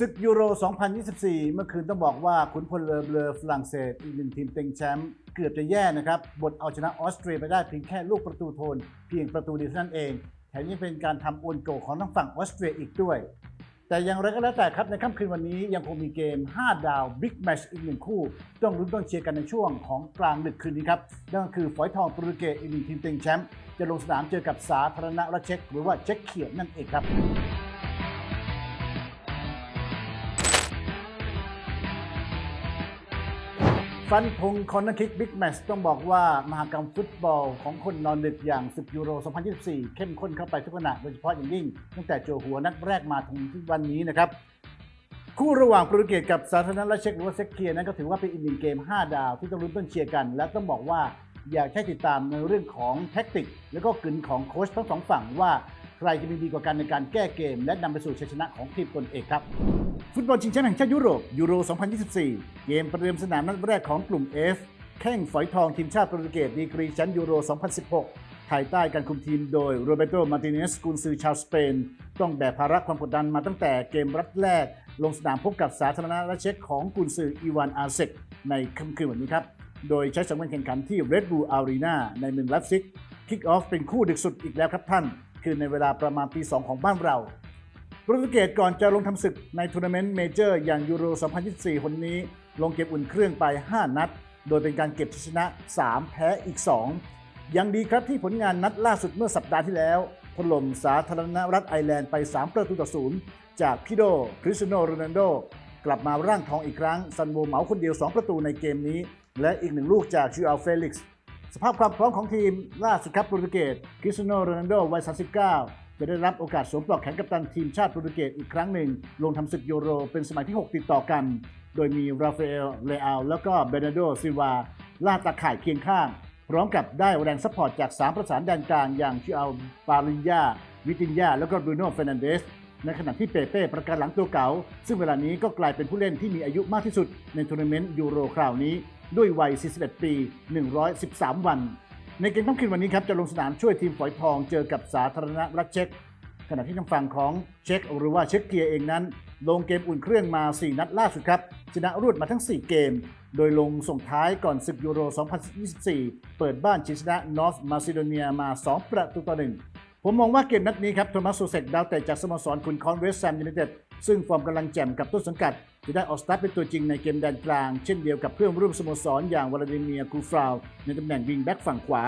ศึกยูโร 2024 เมื่อคืนต้องบอกว่าขุนพลเรือเรือฝรั่งเศสอีกหนึ่งทีมเต็งแชมป์เกือบจะแย่นะครับ บทเอาชนะออสเตรียไปได้เพียงแค่ลูกประตูโทน เพียงประตูเดียวนั้นเอง แถมยังเป็นการทำโอนโกของทั้งฝั่งออสเตรียอีกด้วย แต่อย่างไรก็แล้วแต่ครับในค่ำคืนวันนี้ยังคงมีเกม 5 ดาวบิ๊กแมชอีกหนึ่งคู่ ต้องรุ้นต้องเชียร์กันในช่วงของกลางดึกคืนนี้ครับนั่นก็คือฝอยทองโปรตุเกสอีกหนึ่งทีมเต็งแชมป์จะลงสนามเจอกับสาธารณรัฐเช็กหรือว่าเช็กเขียนนั่นเองครับ ฟันธงคอนเนคิกบิ๊กแมชต้องบอกว่ามหากรรมฟุตบอลของคนนอนดึกอย่างศึกยูโร 2024 เข้มข้นเข้าไปทุกขณะโดยเฉพาะอย่างยิ่ง ตั้งแต่โจหัวนัดแรกมาถึงที่วันนี้นะครับ คู่ระหว่างโปรตุเกสกับสาธารณรัฐเช็กหรือว่าเซ็กเคียนั้นก็ถือว่าเป็นอีกหนึ่งเกม 5 ดาวที่ต้องรุ้นต้นเชียร์กัน และต้องบอกว่าอยากให้ติดตามในเรื่องของแท็กติก แล้วก็กลิ่นของโค้ชทั้งสองฝั่งว่าใครจะมีดีกว่ากันในการแก้เกม และนำไปสู่ชัยชนะของทีมตนเองครับ ฟุตบอลชิงแชมป์แห่งชาติยุโรปยูโร 2024 เกมประเดิมสนามนัดแรกของกลุ่ม F แข่งฝอยทองทีมชาติโปรตุเกสดีกรีแชมป์ยูโร 2016 ภายใต้การคุมทีมโดยโรเบโต มาร์ติเนสกุนซือชาวสเปน ต้องแบกภาระความกดดันมาตั้งแต่เกมรัดแรก ลงสนามพบกับสาธารณรัฐเช็กของกุนซืออีวานอาเซกในค่ำคืนวันนี้ครับ โดยใช้สังเวียนแข่งขันที่ Red Bull Arena ในเมืองลัฟซิกคิกออฟเป็นคู่ดึกสุดอีกแล้วครับท่าน คือในเวลาประมาณตีสองของบ้านเรา รตุเกสก่อนจะลงทำศึกในทัวร์นาเมนต์เมเจอร์อย่างยูโร 2024 คนนี้ ลงเก็บอุ่นเครื่องไป 5 นัด โดยเป็นการเก็บชัยชนะ 3 แพ้อีก 2 ยังดีครับที่ผลงานนัดล่าสุดเมื่อสัปดาห์ที่แล้วถล่มสาธารณรัฐไอร์แลนด์ไป 3 ประตูต่อศูนย์จากพิโดคริสโนโรนัลโด กลับมาร่างทองอีกครั้งซันโวเหมาคนเดียว 2 ประตูในเกมนี้ และอีกหนึ่งลูกจากชูอัลเฟลิกซ์ สภาพความพร้อมของทีมล่าสุดครับโปรตุเกสคริสโนโรนัลโดวัย 39 จะได้รับโอกาสสวมปลอกแขนกัปตันทีมชาติโปรตุเกสอีกครั้งหนึ่ง ลงทำศึกยูโรเป็นสมัยที่ 6 ติดต่อกัน โดยมีราฟาเอล เลอาแล้วก็เบนาโดซิวาล่าตาข่ายเคียงข้าง พร้อมกับได้แรงซัพพอร์ตจาก 3 ประสานแดนกลางอย่างชิอัลปาลินยาวิตินยาแล้วก็บรูโน่เฟรนันเดสในขณะที่เปเป้ประกันหลังตัวเก่า ซึ่งเวลานี้ก็กลายเป็นผู้เล่นที่มีอายุมากที่สุดในทัวร์นาเมนต์ยูโรคราวนี้ ด้วยวัย 41 ปี 113 วัน ในเกมค่ำคืนวันนี้ครับจะลงสนามช่วยทีมฝอยทองเจอกับสาธารณรัฐเช็กขณะที่ทางฝั่งของเช็กหรือว่าเช็กเกียร์เองนั้น ลงเกมอุ่นเครื่องมา 4 นัดล่าสุดครับ ชนะรวดมาทั้ง 4 เกม โดยลงส่งท้ายก่อนศึกยูโร 2024 เปิดบ้านชนะนอร์ m มาซิโดเนียมา 2 ประตูต่อหนึ่งผมมองว่าเกมนัดนี้ครับโทมัสโซเซกดาวเตะจากสโมสรคุณคอนเวสแซมยูไนเต็ด ซึ่งฟอร์มกำลังแจ่มกับต้นสังกัดจะได้ออกสตาร์ทเป็นตัวจริงในเกมแดนกลาง เช่นเดียวกับเพื่อนร่วมสโมสรอย่างวลาดิเมียร์กูฟราวในตำแหน่งวิงแบ็กฝั่งขวา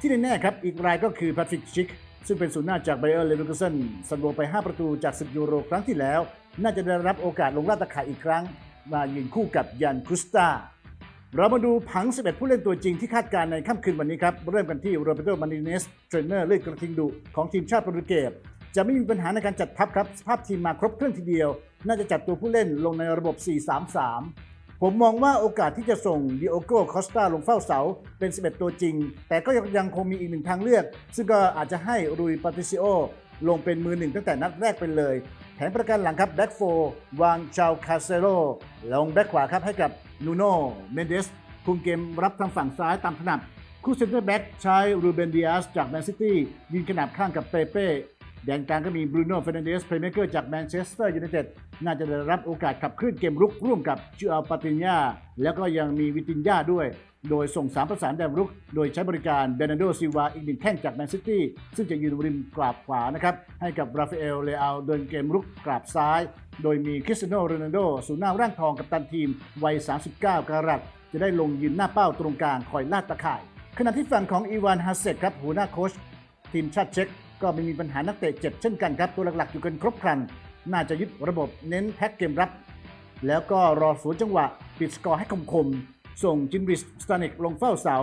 ที่แน่ๆครับอีกรายก็คือแพทริกชิกซึ่งเป็นศูนย์หน้าจากไบเออร์เลเวอร์คูเซนสันโวไป 5 ประตูจากศึกยูโรครั้งที่แล้ว น่าจะได้รับโอกาสลงลาดตะข่ายอีกครั้ง มายืนคู่กับยันคุสตาเรามาดูผัง 11 ผู้เล่นตัวจริงที่คาดการณ์ในค่ำคืนวันนี้ครับ เริ่มกันที่โรเบโตมานิเนสเทรนเนอร์เลือดกระทิงดุของทีมชาติโปรตุเกส จะไม่มีปัญหาในการจัดทัพครับสภาพทีมมาครบเครื่องทีเดียว น่าจะจัดตัวผู้เล่นลงในระบบ 4-3-3 ผมมองว่าโอกาสที่จะส่งดิโอโกคอสตาลงเฝ้าเสาเป็น 11 ตัวจริง แต่ก็ยังคงมีอีกหนึ่งทางเลือก ซึ่งก็อาจจะให้รุยปาติซิโอลงเป็นมือหนึ่งตั้งแต่นัดแรกไปเลย แผนประกันหลังครับแบ็กโฟวางชาวคาเซโรลงแบ็กขวาครับให้กับนูโนเมนเดสคุมเกมรับทางฝั่งซ้ายตามถนัดคู่เซนเตอร์แบ็กใช้รูเบนเดิอาสจากแมนซิตี้ยืนขนาบข้างกับเปเป้ แดนกลางก็มีบรูโน่เฟรนันเดสเพลย์เมเกอร์จากแมนเชสเตอร์ยูไนเต็ดน่าจะได้รับโอกาสขับเคลื่อนเกมรุกร่วมกับจูอัลปาตินยาแล้วก็ยังมีวิตินยาด้วย โดยส่ง3ประสานแดนรุก โดยใช้บริการเบรนโดซิวาอีกหนึ่งแข้งจากแมนซิตี้ซึ่งจะยืนริมกราบขวานะครับ ให้กับราฟาเอลเลอาเดินเกมรุกกราบซ้าย โดยมีคริสเตียโนโรนัลโดศูนหน้าร่างทองกับตันทีมวัย 39 กรัตจะได้ลงยืนหน้าเป้าตรงกลางคอยลาดตะข่าย ขณะที่ฝั่งของอีวานฮาเซตครับหัวหน้าโค้ชทีมชาติเช็ก ก็ไม่มีปัญหานักเตะเจ็บเช่นกันครับ ตัวหลักๆอยู่กันครบครัน น่าจะยึดระบบเน้นแพ็กเกมรับ แล้วก็รอสวนจังหวะ ปิดสกอร์ให้คมคม ส่งจินริสสตานิกลงเฝ้าเสา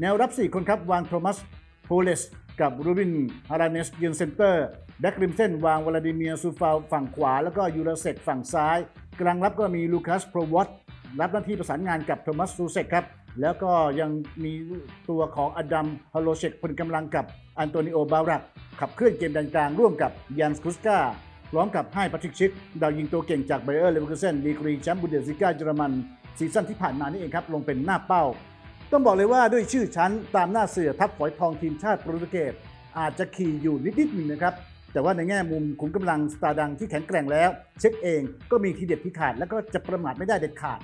แนวรับ 4 คนครับ วางโทมัสโพเลสกับรูบินฮารานเนสยืนเซนเตอร์แบ็กริมเส้น วางวลาดิเมียร์ซูฟาฝั่งขวา แล้วก็ยูราเซกฝั่งซ้าย กลางรับก็มีลูคัสโปรวอตรับหน้าที่ประสานงานกับโทมัสซูเซกครับ แล้วก็ยังมีตัวของอดัมฮาโลเชกพลกำลังกับอันโตนิโอบารักขับเคลื่อนเกมแดนกลางร่วมกับยันสคุสกาพร้อมกับให้ปัทริกชิก ดาวยิงตัวเก่งจากไบเออร์เลเวอร์คูเซนดีกรีแชมป์บุนเดสซิก้าเยอรมันซีซั่นที่ผ่านมานี่เองครับ ลงเป็นหน้าเป้า ต้องบอกเลยว่าด้วยชื่อชั้นตามหน้าเสือทัพฝอยทองทีมชาติโปรตุเกสอาจจะขี่อยู่นิดๆหนึ่งนะครับ แต่ว่าในแง่มุมขุมกำลังสตาร์ดังที่แข็งแกร่งแล้ว เช็คเองก็มีทีเด็ดที่ขาด แล้วก็จะประมาทไม่ได้เด็ดขาด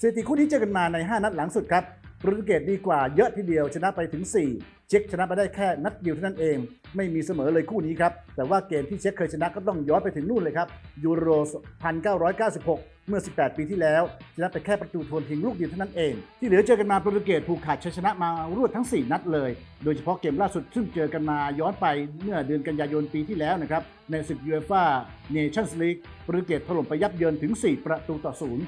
สถิติคู่นี้เจอกันมาใน 5 นัดหลังสุดครับโปรตุเกสดีกว่าเยอะทีเดียวชนะไปถึง 4 เช็คชนะไปได้แค่นัดเดียวเท่านั้นเอง ไม่มีเสมอเลยคู่นี้ครับ แต่ว่าเกมที่เช็คเคยชนะก็ต้องย้อนไปถึงนู่นเลยครับยูโร 1996 เมื่อ 18 ปีที่แล้ว ชนะไปแค่ประตูโทนทิ้งลูกเดียวเท่านั้นเอง ที่เหลือเจอกันมาโปรตุเกสผูกขาดชัยชนะมารวดทั้ง 4 นัดเลย โดยเฉพาะเกมล่าสุดซึ่งเจอกันมาย้อนไปเมื่อเดือนกันยายนปีที่แล้วนะครับในศึกยูเอฟ่าเนชั่นส์ลีกโปรตุเกสถล่มไปยับเยินถึง 4 ประตูต่อศูนย์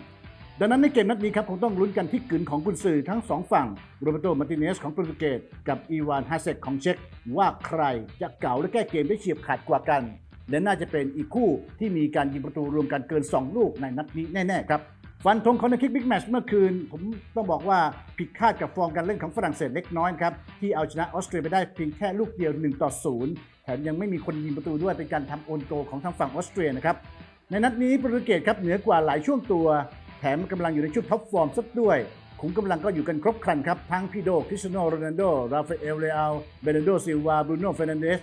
ดังนั้นในเกมนัดนี้ครับคงต้องลุ้นกันที่กึนของกุนซือทั้งสองฝั่งโรเบโตมาร์ติเนสของโปรตุเกสกับอีวานฮาเซกของเช็กว่าใครจะเก่าและแก้เกมได้เฉียบขาดกว่ากัน และน่าจะเป็นอีกคู่ที่มีการยิงประตูรวมกันเกิน 2 ลูกในนัดนี้แน่ๆครับฟันธงคอนเนคิกบิ๊กแมชเมื่อคืน ผมต้องบอกว่าผิดคาดกับฟอร์มการเล่นของฝรั่งเศสเล็กน้อยครับ ที่เอาชนะออสเตรียไปได้เพียงแค่ลูกเดียว 1 ต่อ 0 แถมยังไม่มีคนยิงประตูด้วยเป็นการทำโอนโกของทางฝั่งออสเตรียนะครับ ในนัดนี้โปรตุเกสครับเหนือกว่าหลายช่วงตัว แถมกำลังอยู่ในชุดท็อปฟอร์มซะด้วยขุมกำลังก็อยู่กันครบครันครับ ทั้งพี่โดคริสโนโรนัลโด ราฟาเอล เลอาลเบรนโด ซิลวา บรูโน่เฟรนันเดส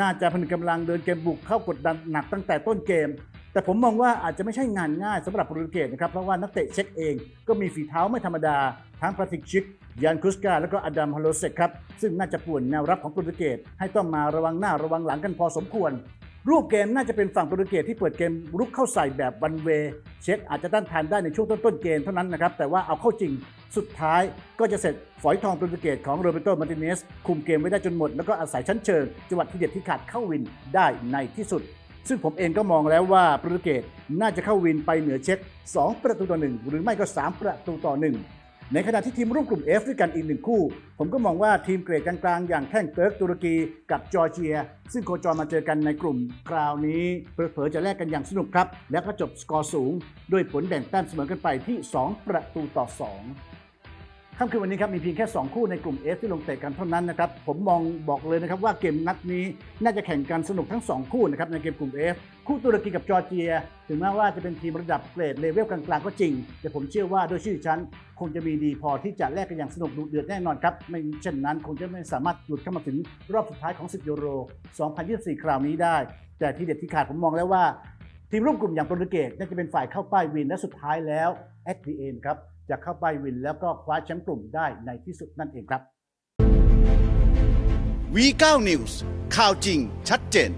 น่าจะผนึกกำลังเดินเกมบุกเข้ากดดันหนักตั้งแต่ต้นเกม แต่ผมมองว่าอาจจะไม่ใช่งานง่ายสำหรับโปรตุเกสนะครับ เพราะว่านักเตะเช็คเองก็มีฝีเท้าไม่ธรรมดา ทั้งพาติกชิกยานคุสกาแล้วก็อดัมฮอลโลเซกครับ ซึ่งน่าจะป่วนแนวรับของโปรตุเกสให้ต้องมาระวังหน้าระวังหลังกันพอสมควร รูปเกมน่าจะเป็นฝั่งโปรตุเกสที่เปิดเกมรุกเข้าใส่แบบวันเวเช็คอาจจะต้านทานได้ในช่วงต้นๆเกมเท่านั้นนะครับ แต่ว่าเอาเข้าจริงสุดท้ายก็จะเสร็จฝอยทองโปรตุเกสของโรเบโตมาร์ติเนสคุมเกมไว้ได้จนหมด แล้วก็อาศัยชั้นเชิงจังหวะที่เด็ดที่ขาดเข้าวินได้ในที่สุด ซึ่งผมเองก็มองแล้วว่าโปรตุเกสน่าจะเข้าวินไปเหนือเช็ค 2 ประตูต่อ1หรือไม่ก็ 3 ประตูต่อ1 ในขณะที่ทีมร่วมกลุ่ม F ด้วยกันอีกหนึ่งคู่ ผมก็มองว่าทีมเกรดกลางๆ อย่างแข้งเติร์กตุรกีกับจอร์เจีย ซึ่งโคจรมาเจอกันในกลุ่ม คราวนี้เผลอๆจะแลกกันอย่างสนุกครับ แล้วก็จบสกอร์สูง ด้วยผลแบ่งแต้มเสมอกันไปที่ 2 ประตูต่อ 2ค่ำคืนวันนี้ครับมีเพียงแค่ 2 คู่ในกลุ่ม F ที่ลงเตะกันเท่านั้นนะครับผมมองบอกเลยนะครับว่าเกมนัดนี้น่าจะแข่งกันสนุกทั้ง 2 คู่นะครับในเกมกลุ่ม F คู่ตุรกีกับจอร์เจีย ถึงแม้ว่าจะเป็นทีมระดับเกรดเลเวลกลางๆก็จริง แต่ผมเชื่อว่าด้วยชื่อชั้น คงจะมีดีพอที่จะแลกกันอย่างสนุกดุเดือดแน่นอนครับ ไม่เช่นนั้นคงจะไม่สามารถหลุดเข้ามาถึงรอบสุดท้ายของศึกยูโร 2024 คราวนี้ได้ แต่ที่เด็ดที่ขาดผมมองแล้วว่า ทีมร่วมกลุ่มอย่างโปรตุเกสน่าจะเป็นฝ่ายเข้าป้ายวินและสุดท้ายแล้วแอคทีเอ็นครับจะเข้าป้ายวินแล้วก็คว้าแชมป์กลุ่มได้ในที่สุดนั่นเองครับ V9 News ข่าวจริงชัดเจน